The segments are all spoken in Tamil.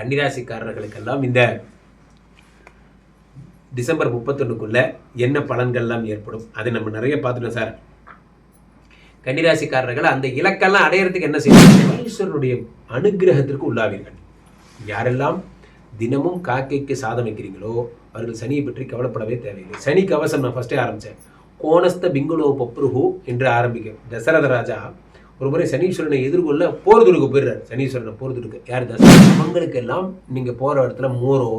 கன்னிராசிக்காரர்களுக்கெல்லாம் இந்த டிசம்பர் முப்பத்தொன்னுக்குள்ள என்ன பலன்கள்லாம் ஏற்படும்? அதை நம்ம நிறைய பார்த்துட்டோம் சார். கன்னிராசிக்காரர்கள் அந்த இலக்கெல்லாம் அடையறதுக்கு என்ன செய்யணும் ஈஸ்வரனுடைய அனுகிரகத்திற்கு உள்ளாவீர்கள். யாரெல்லாம் தினமும் காக்கைக்கு சாதம் வைக்கிறீங்களோ அவர்கள் சனியை பற்றி கவலைப்படவே தேவையில்லை. சனி கவசம் நான் ஃபஸ்ட்டே ஆரம்பித்தேன் கோணஸ்த பிங்குலோ பப்ருஹு என்று ஆரம்பிக்கும். தசரத ராஜா ஒரு முறை சனீஸ்வரனை எதிர்கொள்ள போர் துடுக்க போயிடுறார். சனீஸ்வரனை போர் துடுக்க யார் தசரத அவங்களுக்கெல்லாம் நீங்கள் போகிற இடத்துல மோரோ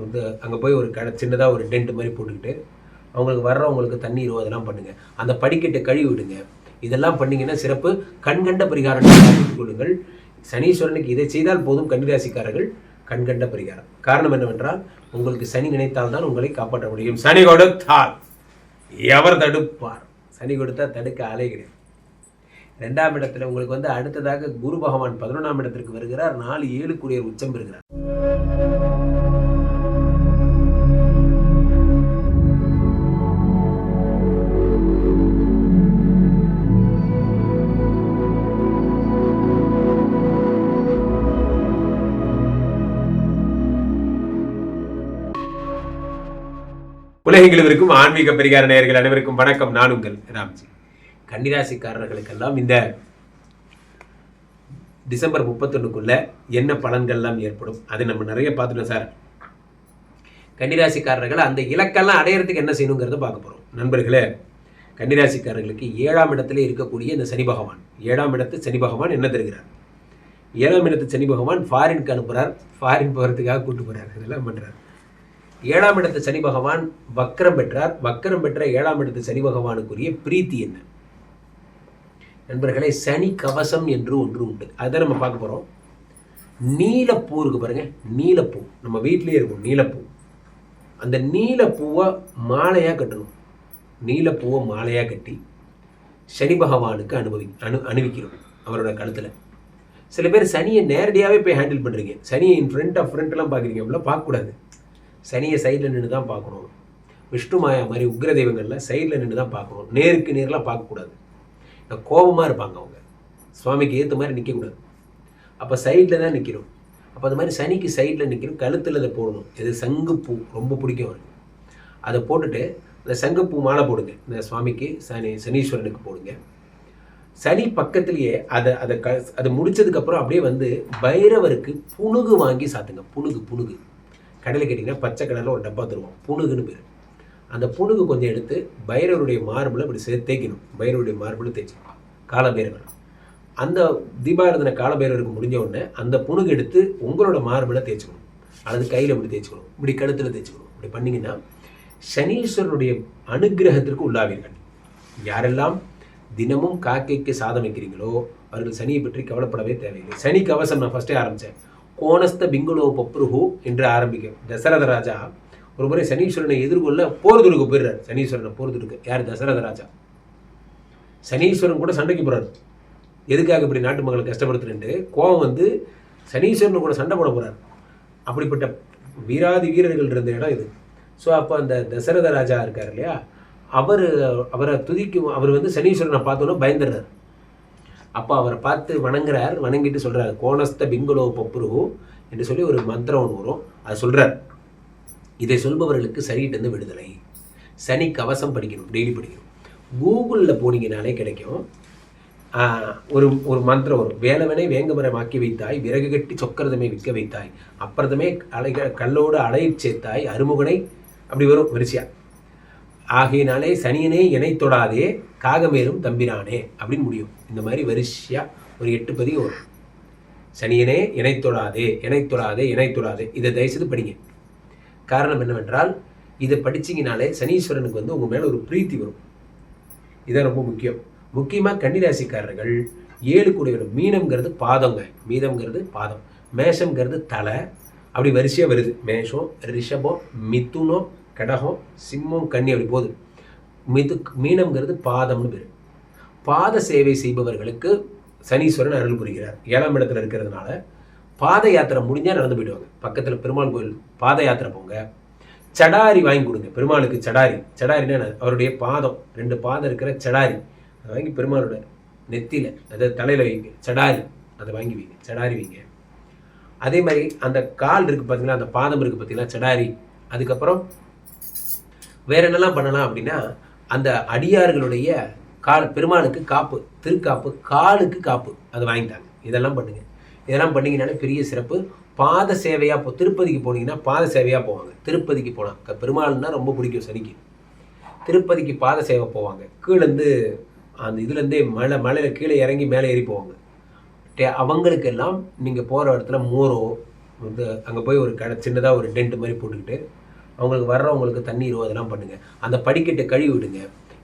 வந்து அங்கே போய் ஒரு கடை சின்னதாக ஒரு டென்ட் மாதிரி போட்டுக்கிட்டு அவங்களுக்கு வர்றவங்களுக்கு தண்ணீரோ அதெல்லாம் பண்ணுங்கள் அந்த படிக்கட்டை கழுவி விடுங்க. இதெல்லாம் பண்ணிங்கன்னா சிறப்பு. கண்கண்ட பரிகாரம் கொள்ளுங்கள் சனீஸ்வரனுக்கு இதை செய்தால் போதும் கன்னிராசிக்காரர்கள். கண்கண்ட பரிகாரம். காரணம் என்னவென்றால் உங்களுக்கு சனி நினைத்தால் தான் உங்களை காப்பாற்ற முடியும். சனி கொடுத்தால் எவர் தடுப்பார்? சனி கொடுத்தா தடுக்க ஆளே கிடையாது. ரெண்டாம் இடத்துல உங்களுக்கு வந்து அடுத்ததாக குரு பகவான் பதினொன்றாம் இடத்திற்கு வருகிறார். நாலு ஏழு கூடியர் உச்சம் பெறுகிறார். உலகெங்கிலும் இருக்கும் ஆன்மீக பரிகார நேயர்கள் அனைவருக்கும் வணக்கம். நான் உங்கள் ராம்ஜி. கன்னிராசிக்காரர்களுக்கெல்லாம் இந்த டிசம்பர் முப்பத்தொன்னுக்குள்ள என்ன பலன்கள்லாம் ஏற்படும்? அதை நம்ம நிறைய பார்த்துட்டோம் சார். கன்னிராசிக்காரர்கள் அந்த இலக்கெல்லாம் அடையறதுக்கு என்ன செய்யணுங்கிறத பார்க்க போகிறோம் நண்பர்களே கன்னிராசிக்காரர்களுக்கு ஏழாம் இடத்துல இருக்கக்கூடிய இந்த சனி பகவான். ஏழாம் இடத்து சனி பகவான் என்ன தருகிறார்? ஏழாம் இடத்து சனி பகவான் ஃபாரினுக்கு அனுப்புகிறார் ஃபாரின் போகிறதுக்காக கூட்டு போகிறார் இதெல்லாம் பண்ணுறார் ஏழாம் இடத்து சனி பகவான் வக்கரம் பெற்றார். வக்கரம் பெற்ற ஏழாம் இடத்து சனி பகவானுக்குரிய பிரீத்தி என்ன? நண்பர்களே சனி கவசம் என்று ஒன்று உண்டு. அதை நம்ம பார்க்க போகிறோம் நீலப்பூ இருக்கு பாருங்க நீலப்பூ. நம்ம வீட்டிலேயே இருக்கும் நீலப்பூ. அந்த நீலப்பூவை மாலையாக கட்டணும். நீலப்பூவை மாலையாக கட்டி சனி பகவானுக்கு அனுபவி அனு அணிவிக்கிறோம் அவரோட கழுத்தில். சில பேர் சனியை நேரடியாகவே போய் ஹேண்டில் பண்ணுறீங்க சனியை இன் ஃப்ரண்ட் ஆஃப் ஃப்ரண்ட்லாம் பார்க்குறீங்க அப்படிலாம் பார்க்கக்கூடாது. சனியை சைடில் நின்று தான் பார்க்கணும். விஷ்ணு மாயா மாதிரி உக்ர தெய்வங்களில் சைடில் நின்று தான் பார்க்கணும். நேருக்கு நேரெலாம் பார்க்கக்கூடாது. கோபமாக இருப்பாங்க அவங்க. சுவாமிக்கு ஏற்ற மாதிரி நிற்கக்கூடாது அப்போ சைடில் தான் நிற்கிறோம் அப்போ அது மாதிரி சனிக்கு சைடில் நிற்கிறோம் கழுத்தில் அதை போடணும். இது சங்குப்பூ ரொம்ப பிடிக்கும் அவருக்கு. அதை போட்டுட்டு அந்த சங்குப்பூ மாலை போடுங்க. இந்த சுவாமிக்கு சனி சனீஸ்வரனுக்கு போடுங்க. சனி பக்கத்துலேயே அதை அதை க அதை முடிச்சதுக்கப்புறம் அப்படியே வந்து பைரவருக்கு புணுகு வாங்கி சாத்துங்க. புணுகு புணுகு கடையில் கேட்டிங்கன்னா பச்சை கடலில் ஒரு டப்பா தருவோம். புணுகுன்னு பேர். அந்த புணுகு கொஞ்சம் எடுத்து பைரவருடைய மார்பில் இப்படி சே தேய்க்கணும். பைரவருடைய மார்பில் தேய்ச்சிக்கணும் காலபைரவர். அந்த தீபாரதனை காலபைரவருக்கு முடிஞ்ச உடனே அந்த புணுகு எடுத்து உங்களோட மார்பில் தேய்ச்சிக்கணும். அல்லது கையில் இப்படி தேய்ச்சிக்கணும். இப்படி கழுத்தில் தேய்ச்சிக்கணும். இப்படி பண்ணிங்கன்னா சனீஸ்வரனுடைய அனுகிரகத்திற்கு உள்ளாவீர்கள். யாரெல்லாம் தினமும் காக்கைக்கு சாதம் வைக்கிறீங்களோ அவர்கள் சனியை பற்றி கவலைப்படவே தேவையில்லை. சனி கவசம் நான் ஃபஸ்ட்டே ஆரம்பித்தேன் கோணஸ்த பிங்குலோ பப்ருஹு என்று ஆரம்பிக்கும். தசரத ராஜா ஒரு முறை சனீஸ்வரனை எதிர்கொள்ள போர் துடுக்க சனீஸ்வரனை போர் துடுக்க யார்? தசரத ராஜா. சனீஸ்வரன் கூட சண்டைக்கு போகிறாரு எதுக்காக இப்படி நாட்டு மக்களை கஷ்டப்படுத்துறேன்ட்டு கோவம் வந்து சனீஸ்வரன் கூட சண்டை போட போகிறார் அப்படிப்பட்ட வீராதி வீரர்கள் இருந்த இடம் இது. ஸோ அப்போ அந்த தசரத ராஜா இருக்கார் இல்லையா? அவர் அவரை துதிக்கும் அவர் வந்து சனீஸ்வரனை பார்த்தோன்னே பயந்துடுறார். அப்போ அவரை பார்த்து வணங்குறார். வணங்கிட்டு சொல்கிறார் கோணஸ்த பிங்குலோ பப்புருகு என்று சொல்லி ஒரு மந்திரம் ஒன்று வரும். அது சொல்கிறார் இதை சொல்பவர்களுக்கு சனிகிட்டேருந்து விடுதலை. சனி கவசம் படிக்கணும் டெய்லி படிக்கணும். கூகுளில் போனீங்கனாலே கிடைக்கும். ஒரு ஒரு மந்திரம் வரும். வேலவனை வேங்கமரமாக்கி வைத்தாய் விறகு கட்டி சொக்கரதமே விற்க வைத்தாய். அப்புறதமே அலை கல்லோடு அலையை சேர்த்தாய் அருமுகனை அப்படி வரும் வரிசையா. ஆகையினாலே சனியனே இணை தொடாதே காகமேலும் தம்பிரானே அப்படின்னு முடியும். இந்த மாதிரி வரிசையாக ஒரு எட்டு பதிவு வரும். சனியனே இணை தொடாதே இணை தொடாதே இணை தொடாதே. இதை தயவுசெய்து படிங்க. காரணம் என்னவென்றால் இதை படிச்சிங்கனாலே சனீஸ்வரனுக்கு வந்து உங்கள் மேலே ஒரு பிரீத்தி வரும். இதான் ரொம்ப முக்கியம். முக்கியமாக கன்னிராசிக்காரர்கள் ஏழு கூடையோட மீனம்ங்கிறது பாதங்க. மீதம்ங்கிறது பாதம். மேஷம்ங்கிறது தலை. அப்படி வரிசையாக வருது. மேஷம் ரிஷபம் மிதுனம் கடகம் சிம்மம் கன்னி அப்படி போகுது. மிது மீனம்ங்கிறது பாதம்னு பேர். பாத சேவை செய்பவர்களுக்கு சனீஸ்வரன் அருள் புரிகிறார். ஏழாம் இடத்துல இருக்கிறதுனால பாத யாத்திரை முடிஞ்சால் நடந்து போயிடுவாங்க. பக்கத்தில் பெருமாள் கோயில் பாத யாத்திரை போங்க. சடாரி வாங்கி கொடுங்க. பெருமாளுக்கு சடாரி. சடாரினா அவருடைய பாதம். ரெண்டு பாதம் இருக்கிற சடாரி. அதை வாங்கி பெருமாளோட நெத்தியில் அதாவது தலையில் வைங்க. சடாரி. அதை வாங்கி வைங்க. சடாரி வைங்க. அதே மாதிரி அந்த கால் இருக்குது பார்த்தீங்களா அந்த பாதம் இருக்குது பார்த்தீங்களா சடாரி. அதுக்கப்புறம் வேற என்னெல்லாம் பண்ணலாம் அப்படின்னா அந்த அடியார்களுடைய கால் பெருமாளுக்கு காப்பு திருக்காப்பு காலுக்கு காப்பு. அது வாங்கிட்டாங்க. இதெல்லாம் பண்ணுங்கள் இதெல்லாம் பண்ணீங்கனாலே பெரிய சிறப்பு. பாத சேவையாக போ திருப்பதிக்கு போனீங்கன்னா பாத சேவையாக போவாங்க. திருப்பதிக்கு போனால் பெருமாள்னா ரொம்ப பிடிக்கும் சனிக்கு. திருப்பதிக்கு பாத சேவை போவாங்க. கீழேருந்து அந்த இதுலேருந்தே மலை மலையில் கீழே இறங்கி மேலே ஏறி போவாங்க. டே அவங்களுக்கெல்லாம் நீங்கள் போகிற இடத்துல மோரோ வந்து அங்கே போய் ஒரு கடை சின்னதாக ஒரு டென்ட் மாதிரி போட்டுக்கிட்டு அவங்களுக்கு வர்றவங்களுக்கு தண்ணீரோ அதெல்லாம் பண்ணுங்கள் அந்த படிக்கட்டை கழுவி விடுங்க.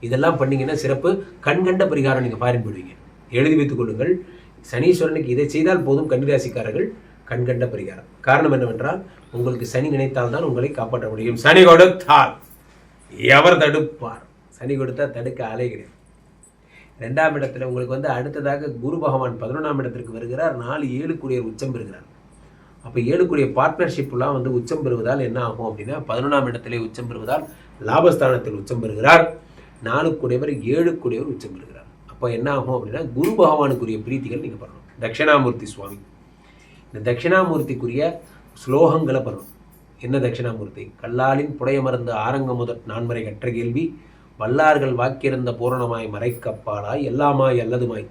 இதெல்லாம் பண்ணீங்கன்னா சிறப்பு. கண்கண்ட பரிகாரம் நீங்கள் பாரின் போடுவீங்க எழுதி வைத்துக் கொள்ளுங்கள். சனீஸ்வரனுக்கு இதை செய்தால் போதும் கன்னிராசிக்காரர்கள் கண்கண்ட பரிகாரம். காரணம் என்னவென்றால் உங்களுக்கு சனி நினைத்தால் தான் உங்களை காப்பாற்ற முடியும். சனி கொடுத்தால் எவர் தடுப்பார்? சனி கொடுத்தா தடுக்க அலை கிடையாது. ரெண்டாம் இடத்துல உங்களுக்கு வந்து அடுத்ததாக குரு பகவான் பதினொன்றாம் இடத்திற்கு வருகிறார். நாலு ஏழுக்குரியர் உச்சம் பெறுகிறார். அப்போ ஏழுக்குரிய பார்ட்னர்ஷிப்லாம் வந்து உச்சம் பெறுவதால் என்ன ஆகும் அப்படின்னா பதினொன்றாம் இடத்திலே உச்சம் பெறுவதால் லாபஸ்தானத்தில் உச்சம் பெறுகிறார். நாலுக்குடையவர் ஏழுக்குடையவர் உச்சம் பெறுகிறார். அப்போ என்ன ஆகும் அப்படின்னா குரு பகவானுக்குரிய பிரீத்திகள் நீங்கள் பண்ணணும். தட்சிணாமூர்த்தி சுவாமி. இந்த தட்சிணாமூர்த்திக்குரிய ஸ்லோகங்களை பண்ணணும். என்ன தட்சிணாமூர்த்தி? கல்லாலின் புடைய மருந்து ஆரங்க முதற் நான்மறை கற்ற கேள்வி வல்லார்கள் வாக்கியிருந்த பூரணமாய் மறைக்கப்பாலாய் எல்லாமாய் அல்லதுமாய்.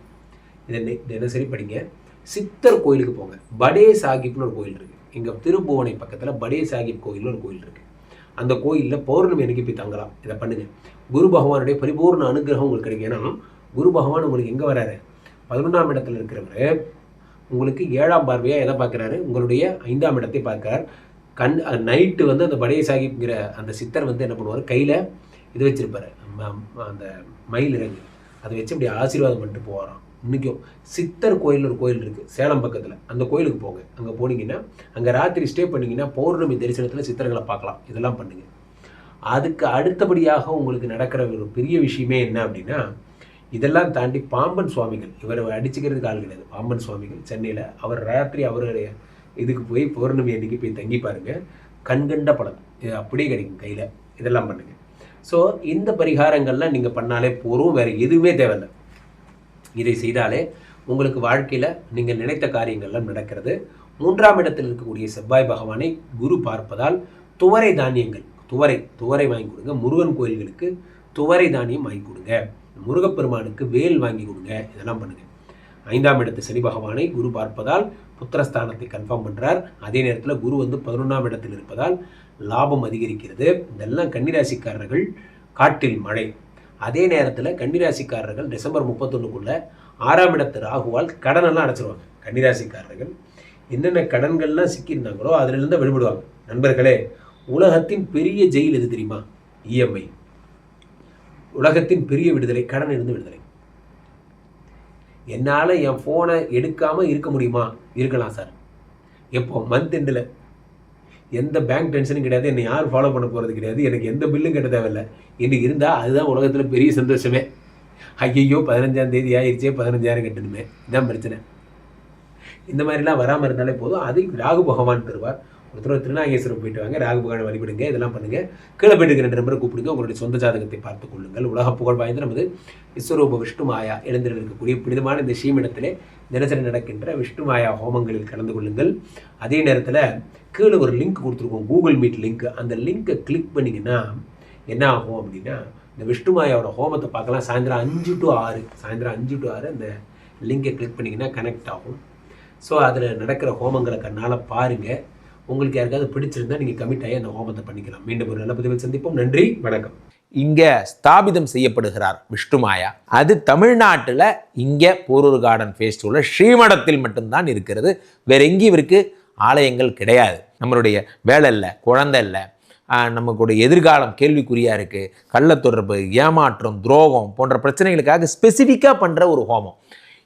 இதை தினசரி படிங்க. சித்தர் கோயிலுக்கு போங்க. படே சாஹிப்னு ஒரு கோயில் இருக்குது இங்கே திருப்புவனை பக்கத்தில் படே சாஹிப் கோயில்னு ஒரு கோயில் இருக்குது அந்த கோயிலில் பௌர்ணமி அன்னைக்கு போய் தங்கலாம். இதை பண்ணுங்க. குரு பகவானுடைய பரிபூர்ண அனுகிரகம் உங்களுக்கு கிடைக்கும். ஏன்னா குரு பகவான் உங்களுக்கு எங்கே வராரு? பதினொன்றாம் இடத்துல இருக்கிறவர். உங்களுக்கு ஏழாம் பார்வையாக எதை பார்க்குறாரு? உங்களுடைய ஐந்தாம் இடத்தை பார்க்குறார். கண் நைட்டு வந்து அந்த படைய சாஹிப்ங்கிற அந்த சித்தர் வந்து என்ன பண்ணுவார்? கையில் இது வச்சுருப்பார். ம- அந்த மயில் இறங்கு அதை வச்சு இப்படி ஆசீர்வாதம் பண்ணிட்டு போவாராம். இன்றைக்கும் சித்தர் கோயில் ஒரு கோயில் இருக்குது சேலம் பக்கத்தில். அந்த கோயிலுக்கு போங்க. அங்கே போனீங்கன்னா அங்கே ராத்திரி ஸ்டே பண்ணிங்கன்னா பௌர்ணமி தரிசனத்தில் சித்தர்களை பார்க்கலாம். இதெல்லாம் பண்ணுங்கள் அதுக்கு அடுத்தபடியாக உங்களுக்கு நடக்கிற ஒரு பெரிய விஷயமே என்ன அப்படின்னா இதெல்லாம் தாண்டி பாம்பன் சுவாமிகள் இவரை அடிச்சுக்கிறதுக்கு ஆள் கிடையாது. பாம்பன் சுவாமிகள் சென்னையில் அவர் ராத்திரி அவருடைய இதுக்கு போய் பௌர்ணமி அன்னைக்கு போய் தங்கி பாருங்க. கண்கண்ட படம். இது அப்படியே கிடைக்கும் கையில். இதெல்லாம் பண்ணுங்க. ஸோ இந்த பரிகாரங்கள்லாம் நீங்கள் பண்ணாலே போதும். வேறு எதுவுமே தேவையில்லை. இதை செய்தாலே உங்களுக்கு வாழ்க்கையில் நீங்கள் நினைத்த காரியங்கள்லாம் நடக்கிறது. மூன்றாம் இடத்தில் இருக்கக்கூடிய செவ்வாய் பகவானை குரு பார்ப்பதால் துவரை தானியங்கள் துவரை துவரை வாங்கி கொடுங்க. முருகன் கோயில்களுக்கு துவரை தானியம் வாங்கி கொடுங்க. முருகப்பெருமானுக்கு வேல் வாங்கி கொடுங்க. இதெல்லாம் பண்ணுங்க. ஐந்தாம் இடத்து சனி பகவானை குரு பார்ப்பதால் புத்திரஸ்தானத்தை கன்ஃபார்ம் பண்ணுறார் அதே நேரத்தில் குரு வந்து பதினொன்றாம் இடத்தில் இருப்பதால் லாபம் அதிகரிக்கிறது. இதெல்லாம் கன்னிராசிக்காரர்கள் காட்டில் மழை. அதே நேரத்தில் கன்னிராசிக்காரர்கள் டிசம்பர் முப்பத்தொன்னுக்குள்ளே ஆறாம் இடத்து ராகுவால் கடனெல்லாம் அடைச்சிருவாங்க. கன்னிராசிக்காரர்கள் என்னென்ன கடன்கள்லாம் சிக்கியிருந்தாங்களோ அதிலிருந்து விடுபடுவாங்க. நண்பர்களே உலகத்தின் பெரிய ஜெயில் எது தெரியுமா? இஎம்ஐ. உலகத்தின் பெரிய விடுதலை கடன் இருந்து விடுதலை. என்னால் என் ஃபோனை எடுக்காமல் இருக்க முடியுமா? இருக்கலாம் சார் எப்போ? மந்த் எண்டில் எந்த பேங்க் டென்ஷனும் கிடையாது. என்னை யாரும் ஃபாலோ பண்ண போகிறது கிடையாது. எனக்கு எந்த பில்லும் கட்ட தேவையில்லை. இன்னைக்கு இருந்தால் அதுதான் உலகத்தில் பெரிய சந்தோஷமே. ஐயையோ பதினஞ்சாம் தேதி ஆயிடுச்சே பதினஞ்சாயிரம் கட்டணுமே. இதுதான் பிரச்சனை. இந்த மாதிரிலாம் வராமல் இருந்தாலே போதும். அதை ராகு பகவான் தருவார். ஒருத்தர் திருநாகேஸ்வரம் போயிட்டு வாங்க ராகுபகான வழிபடுங்க இதெல்லாம் பண்ணுங்க. கீழே போயிட்டு ரெண்டு நம்பரை கூப்பிடுங்க உங்களுடைய சொந்த ஜாதகத்தை பார்த்துக் கொள்ளுங்கள். உலக புகழ் வாய்ந்த நமது விஸ்வரூப விஷ்ணு மாயா எழுந்தில் இருக்கக்கூடிய புனிதமான இந்த ஸ்ரீமிடத்திலே தினசரி நடக்கின்ற விஷ்ணு மாயா ஹோமங்களில் கலந்து கொள்ளுங்கள். அதே நேரத்தில் கீழே ஒரு லிங்க் கொடுத்துருக்கோம் கூகுள் மீட் லிங்க் அந்த லிங்கை கிளிக் பண்ணிங்கன்னா என்ன ஆகும் அப்படின்னா இந்த விஷ்ணு மாயாவோட ஹோமத்தை பார்க்கலாம். சாயந்தரம் அஞ்சு டு ஆறு சாயந்தரம் அஞ்சு டு ஆறு அந்த லிங்கை கிளிக் பண்ணிங்கன்னா கனெக்ட் ஆகும். ஸோ அதில் நடக்கிற ஹோமங்களை கண்ணால் பாருங்கள் உங்களுக்கு யாருக்காவது பிடிச்சிருந்தா நீங்கள் கமிட் ஆகி அந்த ஹோமத்தை பண்ணிக்கலாம். மீண்டும் ஒரு நல்ல பதிவில் சந்திப்போம். நன்றி வணக்கம். இங்கே ஸ்தாபிதம் செய்யப்படுகிறார் விஷ்ணுமாயா அது தமிழ்நாட்டில் இங்கே போரூர் கார்டன் ஃபேஸ்டிவலில் ஸ்ரீமடத்தில் மட்டும்தான் இருக்கிறது. வேற எங்கேயும் இவருக்கு ஆலயங்கள் கிடையாது. நம்மளுடைய வேலை இல்லை குழந்தை இல்லை. நமக்குடைய எதிர்காலம் கேள்விக்குறியாக இருக்குது கள்ளத்தொடர்பு ஏமாற்றம் துரோகம் போன்ற பிரச்சனைகளுக்காக ஸ்பெசிஃபிக்காக பண்ணுற ஒரு ஹோமம்.